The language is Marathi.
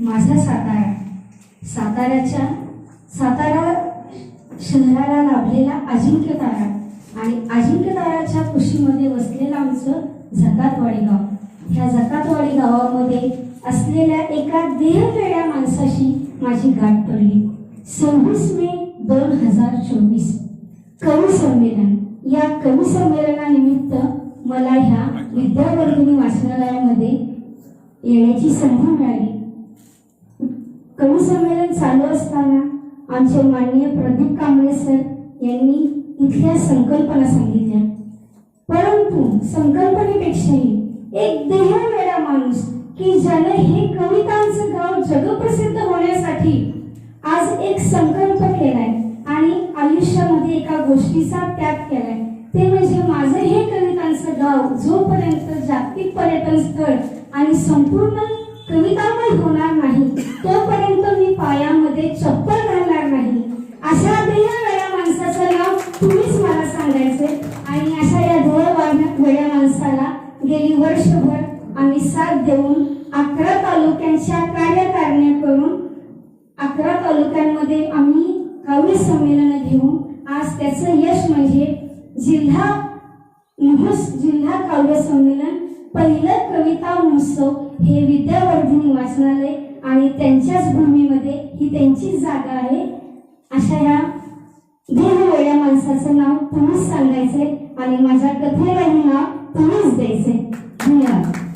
माझा सातारा. साताऱ्याच्या सातारा शहराला लाभलेला अजिंक्य तारा आणि अजिंक्य ताराच्या कुशीमध्ये वसलेलं आमचं झकातवाडी गाव. ह्या झकातवाडी गावामध्ये असलेल्या एका देहवेड्या माणसाशी माझी गाठ पडली. सव्वीस मे दोन हजार चोवीस. कवी संमेलन. या कवी संमेलनानिमित्त मला ह्या विद्यावर्धिनी वाचनालयामध्ये येण्याची संधी मिळाली. कविसंमेलन चालू असताना आमचे माननीय प्रदीप कांबळे सर यांनी इथल्या संकल्पना सांगितल्या. परंतु संकल्पनेपेक्षाही एक देह वेळा माणूस की ज्याने हे कवितांचं गाव जगप्रसिद्ध होण्यासाठी आज एक संकल्प केलाय आणि आयुष्यामध्ये एका गोष्टीचा त्याग केलाय. ते म्हणजे माझं हे कवितांचं गाव जोपर्यंत जागतिक पर्यटन स्थळ आणि संपूर्ण कवितामय होणार नाही चप्पल घालणार नाही. अशा वेळा माणसाचं नाव तुम्हीच मला सांगायचे आणि अशा या देह वेळ्या माणसाला गेली वर्षभर आम्ही साथ देऊन अकरा तालुक्यांच्या कार्यकारिण्या करून अकरा तालुक्यांमध्ये आम्ही काव्य संमेलन घेऊन आज त्याचं यश म्हणजे जिल्हा जिल्हा काव्य संमेलन पहिलं कविता महोत्सव हे विद्यावर्धिनी वाचनालय आणि त्यांच्याच भूमीमध्ये ही त्यांची जागा आहे. अशा या देहवेड्या माणसाचं नाव तुम्हीच सांगायचंय आणि माझ्या कथेलाही नाव तुम्हीच द्यायचे धन्यवाद.